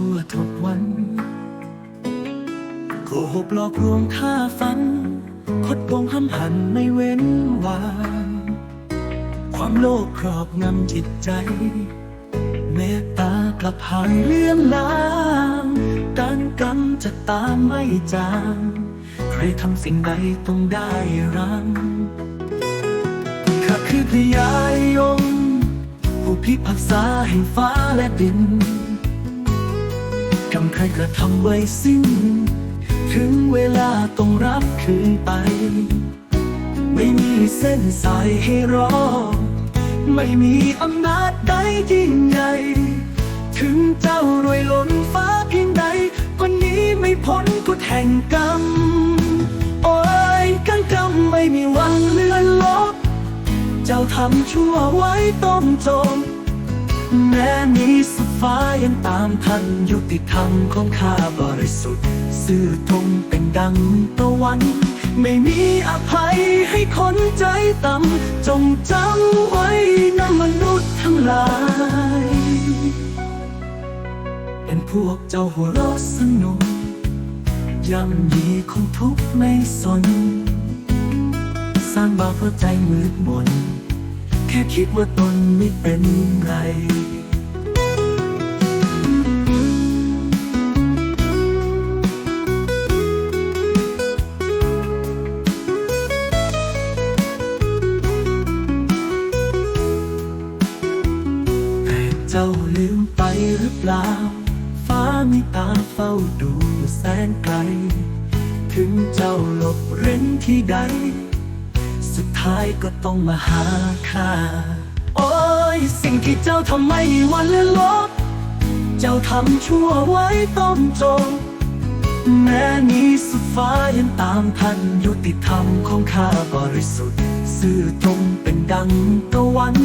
ชั่วทุกวันโกหกหลอกลวงฆ่าฟัน คดโกงห้ำหันไม่เว้นวางความโลภครอบงำจิตใจ เมตตากลับหายเลื่อนลางการกรรมจะตามไม่จาง ใครทำสิ่งใดต้องได้รังข้าคือพยายมผู้พิพากษาแห่งฟ้าและดิน กำใครกระทำไว้สิ้น ถึงเวลาต้องรับคืนไป ไม่มีเส้นสายให้รอ ไม่มีอำนาจใดยิ่งใหญ่ ถึงเจ้ารวยล้นฟ้าเพียงใดก็นี้ไม่พ้นกฎแห่งกรรม โอ้ยกันกรรมไม่มีวันเลือนลบ เจ้าทำชั่วไว้ต้องจมแม้มีส ฟ้ายังตามทันยุติธรรมของข้าบริสุทธิ์ซื่อตรงเป็นดังตะวัน ไม่มีอภัยให้คนใจต่ำจงจำไว้นะมนุษย์ทั้งหลาย เป็นพวกเจ้าหัวเราะสนุกย่ำยีคงทุกข์ไม่สน สร้างบาปเพราะใจมืดมน แค่คิดว่าตนไม่เป็นไร จ้าลืมไปหรือเปล่า ฟ้ามีตาเฝ้าดูแสนไกล ถึงเจ้าหลบเร้นที่ใด สุดท้ายก็ต้องมาหาค่าโอ้ยสิ่งที่เจ้าทำไม่มีวันเลือนลบ เจ้าทำชั่วไว้ต้องจง แม้นี้สุดฟ้ายังตามทันยุติธรรมของข้าบริสุทธิ์ ซื่อตรงเป็นดังตะวัน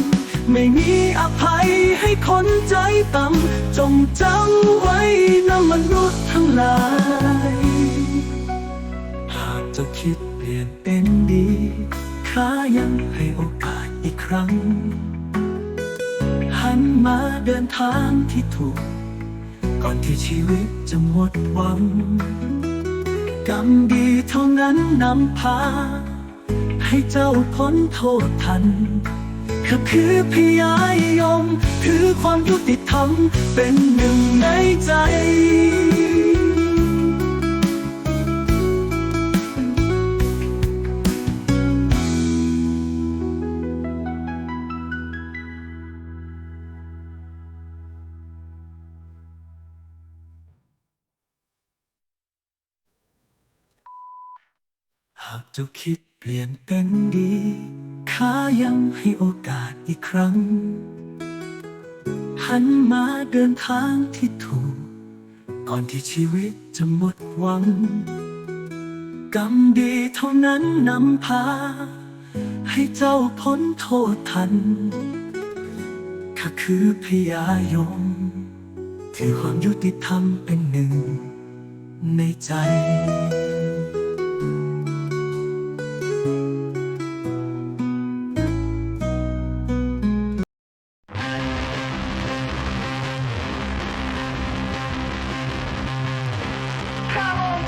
ไม่มีอภัยให้คนใจต่ำจงจำไว้นะมนุษย์ทั้งหลาย หากจะคิดเปลี่ยนเป็นดีข้ายังให้โอกาสอีกครั้ง หันมาเดินทางที่ถูก ก่อนที่ชีวิตจะหมดหวัง กรรมดีเท่านั้นนำพา ให้เจ้าพ้นโทษทัน ข้าคือพยายม คือความยุติธรรม เป็นหนึ่งในใจหากเจ้าคิดเปลี่ยนเป็นดี ข้ายังให้โอกาสอีกครั้ง หันมาเดินทางที่ถูก ก่อนที่ชีวิตจะหมดหวัง กรรมดีเท่านั้นนำพา ให้เจ้าพ้นโทษทันข้าคือพยายมคือความยุติธรรมเป็นหนึ่งในใจ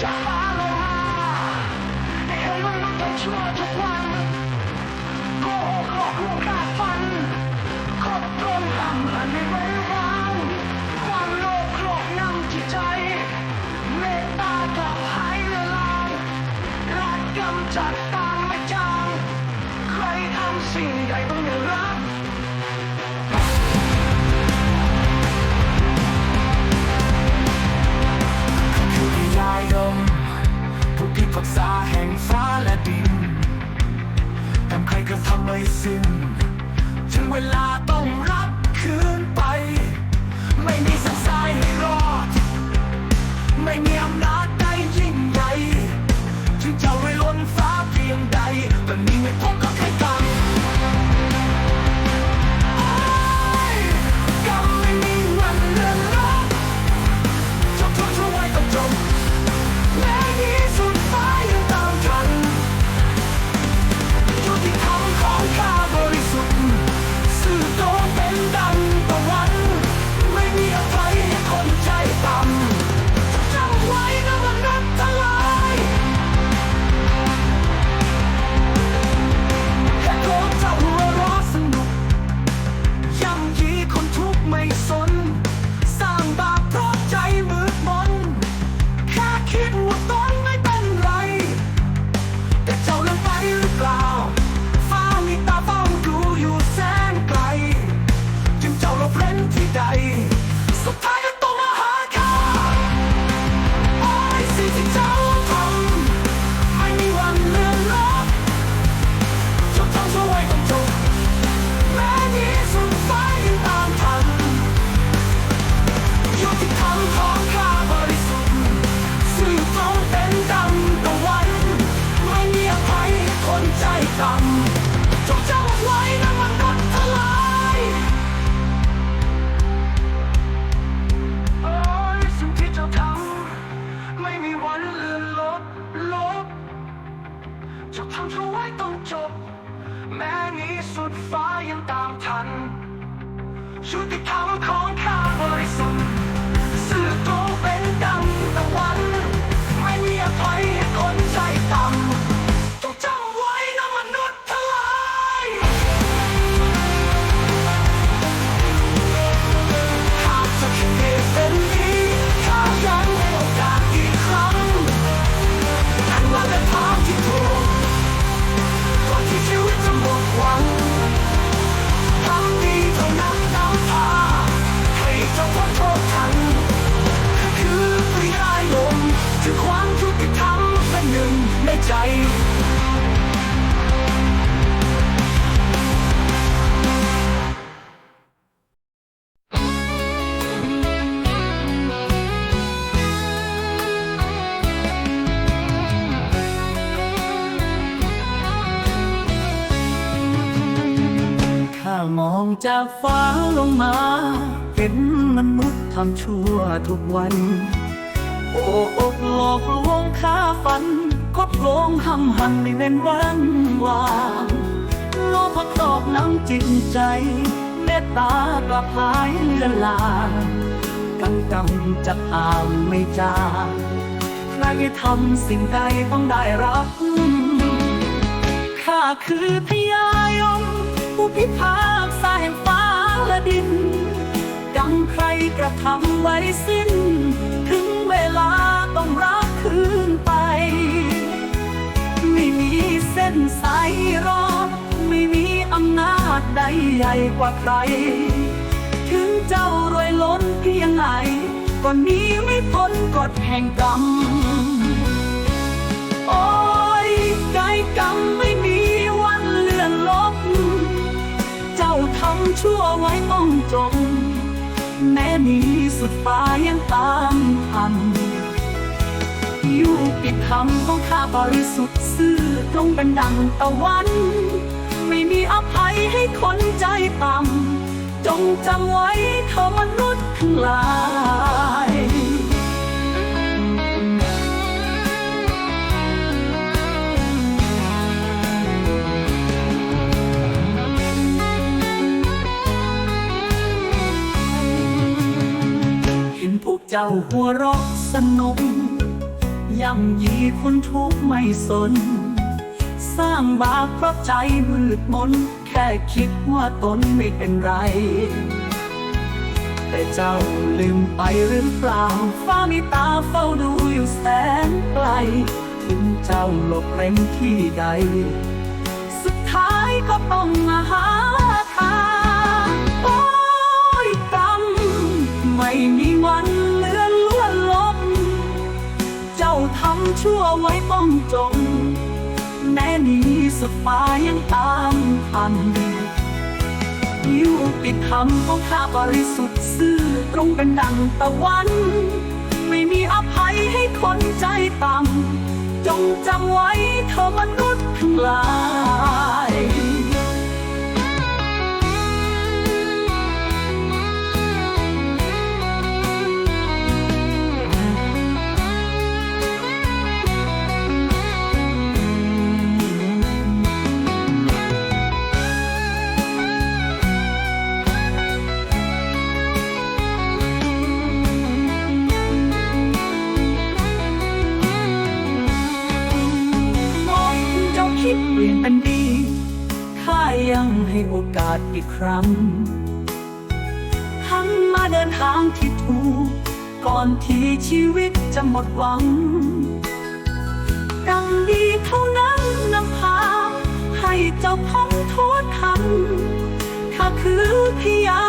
ข้ กษาแห่งฟ้าและดินทำใครก็ทำไม่สิ้น ชุติธรรมของข้า จากฟ้าลงมา เป็นมนุษย์ทำชั่วทุกวัน โอ้อกหลอกลวงข้าฝันคบโลงหำหันไม่เว้นวันวางโลภครอบน้ำจิตใจ เมตตากลับหายเลือนลางกังกำจะอ่ามไม่จางใครทำสิ่งใดต้องได้รับข้าคือพญายม ผู้พิพากษาแห่งฟ้าและดิน ดังใครกระทำไว้สิ้น ถึงเวลาต้องรับคืนไป ไม่มีเส้นสายรอไม่มีอำนาจใดใหญ่กว่าใคร ถึงเจ้ารวยล้นเพียงไหนก็นีไม่พ้นกฎแห่งกรรม โอ้ยกายกรรมไม่มี ชั่วไว้ต้องจม แม้มีสุดฟ้ายังตามทันอยู่ปิดคำของข้าบริสุทธิ์ซื่อตรงเป็นดังตะวัน ไม่มีอภัยให้คนใจต่ำจงจำไว้เธอมนุษย์ทั้งหลาย นพวกเจ้าหัวเราะสนุกย่ำยีคนทุกข์ไม่สน สร้างบาปเพราะใจมืดมน แค่คิดว่าตนไม่เป็นไร แต่เจ้าลืมไปหรือเปล่า ฟ้ามีตาเฝ้าดูอยู่แสนไกล ถึงเจ้าหลบเร้นที่ใด สุดท้ายก็ต้องมาหา ชั่วไว้ป้องจง แม้นี้สุดฟ้ายังตามทันยิ้วปิดคำของข้าบริสุทธิ์ซื่อตรงเป็นดังตะวัน ไม่มีอภัยให้คนใจต่ำจงจำไว้เธอมนุษย์ทั้งหลาย อีกครั้ง หันมาเดินทางที่ถูก ก่อนที่ชีวิตจะหมดหวัง ดังดีเท่านั้นนำพา ให้เจ้าพ้นโทษทันข้าคือพิยา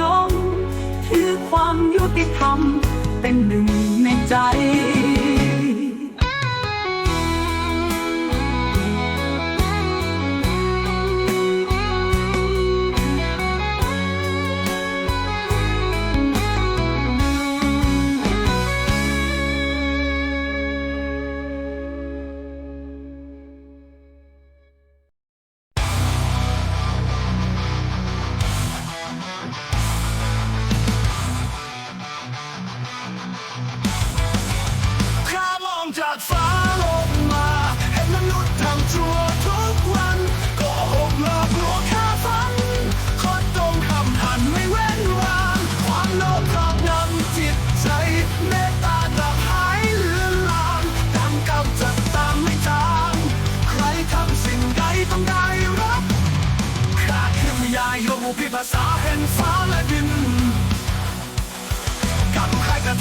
ยมถือความยุติธรรม เป็นหนึ่งในใจ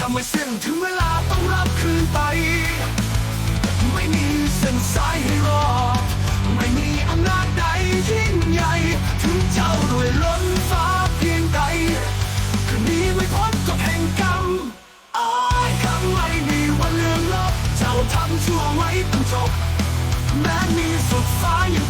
ใครกระทำไว้สิ้นถึงเวลาต้องรับคืนไป ไม่มีเส้นสายให้รอ ไม่มีอำนาจใดยิ่งใหญ่ ถึงเจ้าด้วยล้นฟ้าเพียงใดก็หนีไม่พ้นกฎแห่งกรรมอ้ายคำไม่มีวันเลือนลบ เจ้าทำชั่วไว้ต้องจบ แม้มีสุดฟ้ายัง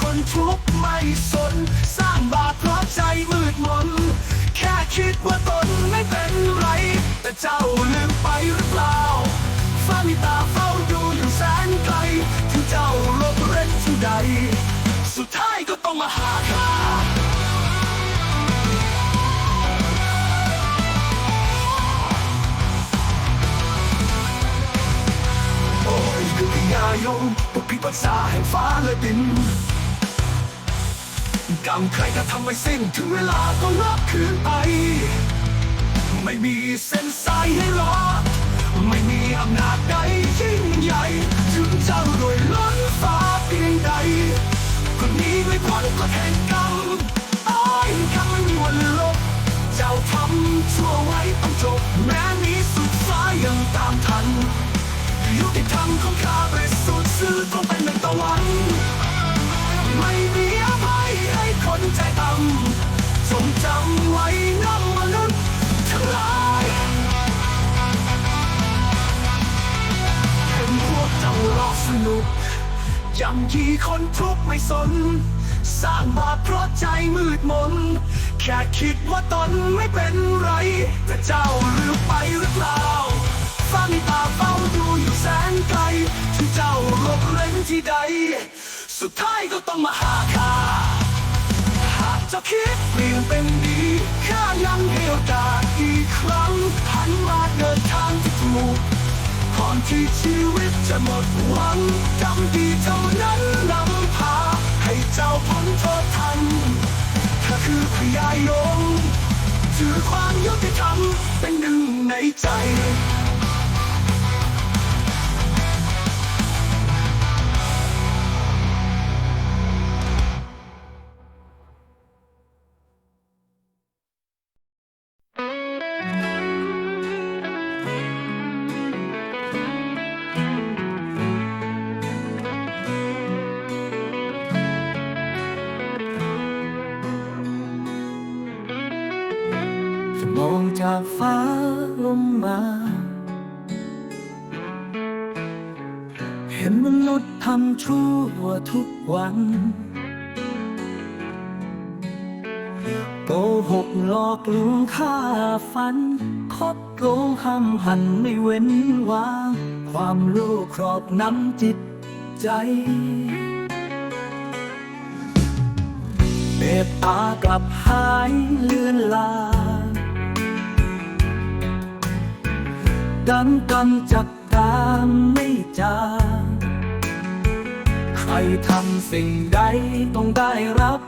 คนทุกข์ไม่สน สร้างบาปเพราะใจมืดมน แค่คิดว่าตนไม่เป็นไร แต่เจ้าลืมไปหรือเปล่าฟ้ามีตาเฝ้าดูอยู่แสนไกลถึงเจ้าลบเร้นที่ใด สุดท้ายก็ต้องมาหาข้าโอ้ยคือพญายมปุพิปัสสาแห่งฟ้าและดิน กรรมใครก็ทำไม่สิ้นถึงเวลาต้องรับคืนไป ไม่มีเส้นสายให้รอไม่มีอำนาจใดยิ่งใหญ่ ถึงเจ้าโดวยล้นฟ้าเพียงใดก็หนีไม่พ้นกฎแห่งกรรมอ้ายคำไม่มีวันลบ เจ้าทำชั่วไว้ต้องจบ แม้มีสุดฟ้ายังตามทันยุติธรรมของข้าบริสุทธิ์ซื่อตรงเป็นหนึ่งตะวัน ย่ำยีคนทุกข์ไม่สน สร้างบาปเพราะใจมืดมน แค่คิดว่าตนไม่เป็นไร แต่เจ้าลืมไปหรือเปล่าฟ้ามีตาเฝ้าดูอยู่แสนไกล ที่เจ้าหลบเล่นที่ใด สุดท้ายก็ต้องมาหาข้าหากเจ้าคิดเปลี่ยนเป็นดีข้ายังให้โอกาอีกครั้งหันมาเดินทางที่ถูกก่ ที่ชีวิตจะหมดหวังกรรมดีเท่านั้นนำพา ให้เจ้าพ้นโทษทันถ้าคือพยายงถือความยุติธรรมเป็นหนึ่งในใจ งจากฟ้าลงมา เห็นมนุษย์ทำชั่วทุกวันโกหกหลอกลวงฆ่าฝัน คดโกงคำหันไม่เว้นวางความโลภครอบนำจิตใจเมตตากลับหายเลือนลา ดังกันจากตามไม่จางใครทำสิ่งใดต้องได้รับ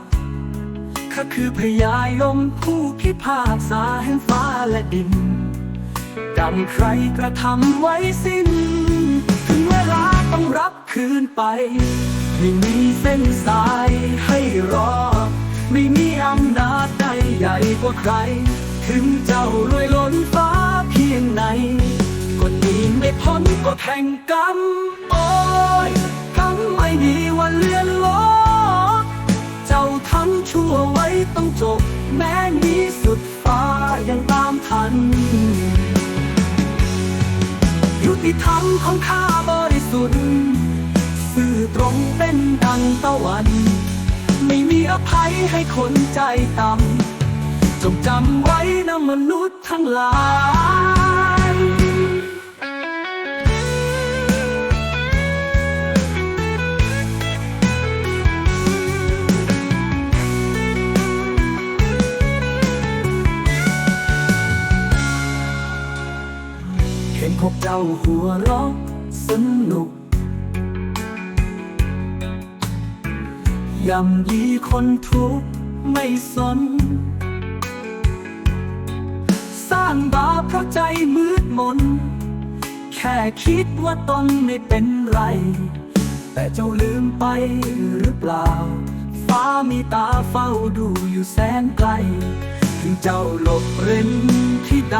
ข้าคือพญายมผู้พิพากษาแห่งฟ้าและดินกรรมใครกระทำไว้สิ้น ถึงเวลาต้องรับคืนไป ไม่มีเส้นสายให้รอ ไม่มีอำนาจใดใหญ่กว่าใคร ถึงเจ้ารวยล้นฟ้าเพียงไหน ก็หนีไม่พ้นก็แข่งกรรมโอ้ยกรรมไม่มีวันเลือนลบเจ้าทำชั่วไว้ต้องจบ แม้มีสุดฟ้ายังตามทัน ยุติธรรมของข้าบริสุทธิ์สื่อตรงเป็นดังตะวัน ไม่มีอภัยให้คนใจต่ำจงจำไว้นะมนุษย์ทั้งหลาย พวกเจ้าหัวเราะสนุกยำยีคนทุกข์ไม่สน สร้างบาปเพราะใจมืดมน แค่คิดว่าตนไม่เป็นไร แต่เจ้าลืมไปหรือเปล่า ฟ้ามีตาเฝ้าดูอยู่แสนไกล ถึงเจ้าหลบเร้นที่ใด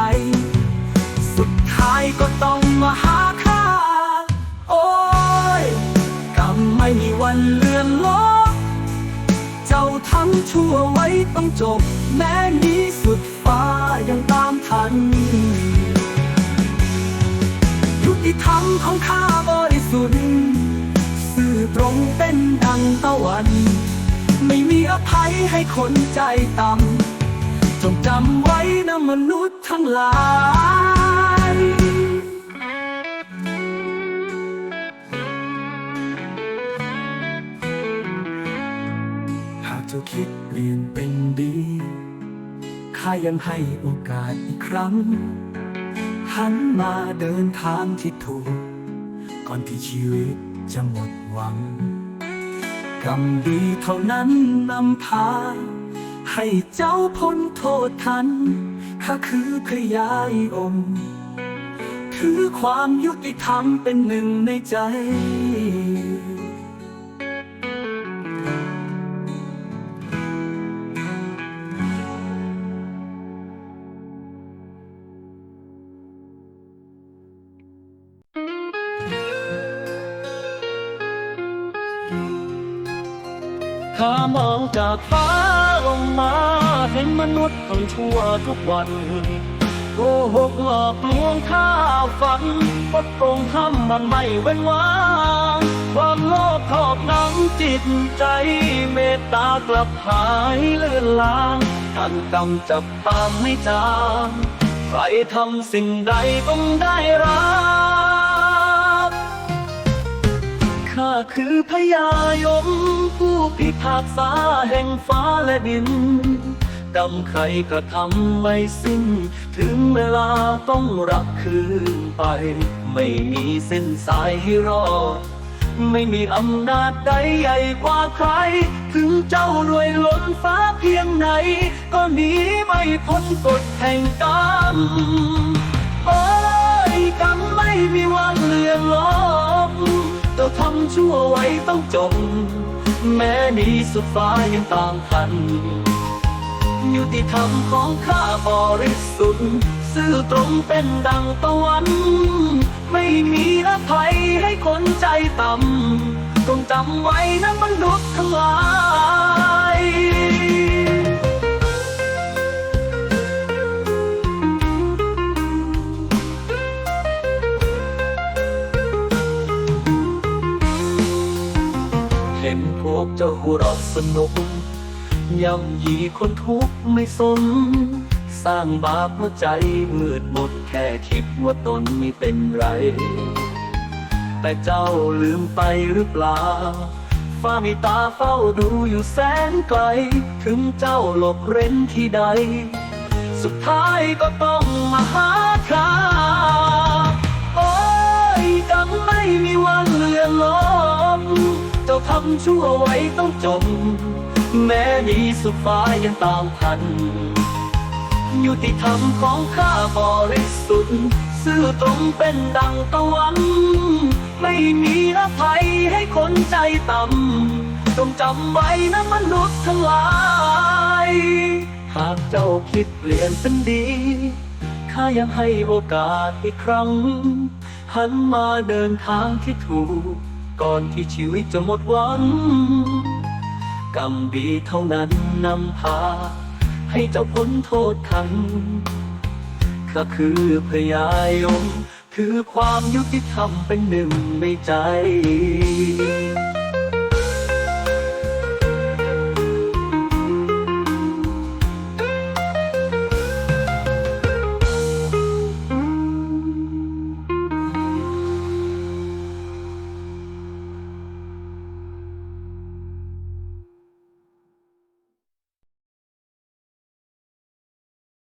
สุดท้ายก็ต้องมาหาค่า โอ้ยกรรมไม่มีวันเลือนลบเจ้าทำชั่วไว้ต้องจบ แม้นี้สุดฟ้ายังตามทันยุติธรรมของข้าบริสุทธิ์สื่อตรงเป็นดังตะวัน ไม่มีอภัยให้คนใจต่ำจงจำไว้นะมนุษย์ทั้งหลาย หากเจ้าคิดเปลี่ยนเป็นดี ข้ายังให้โอกาสอีกครั้ง หันมาเดินทางที่ถูก ก่อนที่ชีวิตจะหมดหวัง กรรมดีเท่านั้นนำพา ให้เจ้าพ้นโทษทัน ข้าคือพยายอมถือความยุติธรรมเป็นหนึ่งในใจ มองจากฟ้าลงมา เห็นมนุษย์คนชั่วทุกวันโกหกหลอกลวงข้าฝันปดตรงทำมันไม่เว้นว่างความโลภครอบงำจิตใจ เมตตากลับหายเลือนลางท่านกำจับตามไม่จางใครทำสิ่งใดต้องได้รับข้าคือพญายม พิพากษาแห่งฟ้าและดินกรรมใครกระทำไม่สิ้น ถึงเวลาต้องรับคืนไป ไม่มีเส้นสายให้รอด ไม่มีอำนาจใดใหญ่กว่าใคร ถึงเจ้ารวยล้นฟ้าเพียงไหน ก็หนีไม่พ้นกฎแห่งกรรมโอ้ยกรรมไม่มีวันเลือนลบเจ้าทำชั่วไว้ต้องจบ แม้นี้สุดฟ้ายังตามทัน ยุติธรรมของข้าบริสุทธิ์ซื่อตรงเป็นดังตะวัน ไม่มีอภัยให้คนใจต่ำต้องจำไว้นะมนุษย์ทั้งหลาย จ้าหัวเราะสนุกย่ำยีคนทุกข์ไม่สน สร้างบาปหัวใจมืดหมดแค่คิดว่าตนไม่เป็นไร แต่เจ้าลืมไปหรือเปล่าฟ้ามีตาเฝ้าดูอยู่แสนไกล ถึงเจ้าหลบเร้นที่ใด สุดท้ายก็ต้องมาหาค่าโอ้ยกรรมไม่มีวันเลือนลบเจ้าทำชั่วไว้ต้องจบแม้นี้สุดฟ้ายังตามทัน ยุติธรรมของข้าบริสุทธิ์ซื่อตรงเป็นดังตะวัน ไม่มีอภัยให้คนใจต่ำต้องจำไว้นะมนุษย์ทั้งหลาย หากเจ้าคิดเปลี่ยนเป็นดีข้ายังให้โอกาสอีกครั้ง หันมาเดินทางที่ถูก ก่อนที่ชีวิตจะหมดหวังกรรมดีเท่านั้นนำพา ให้เจ้าพ้นโทษทันก็คือพยายม คือความยุติธรรมเป็นหนึ่งในใจ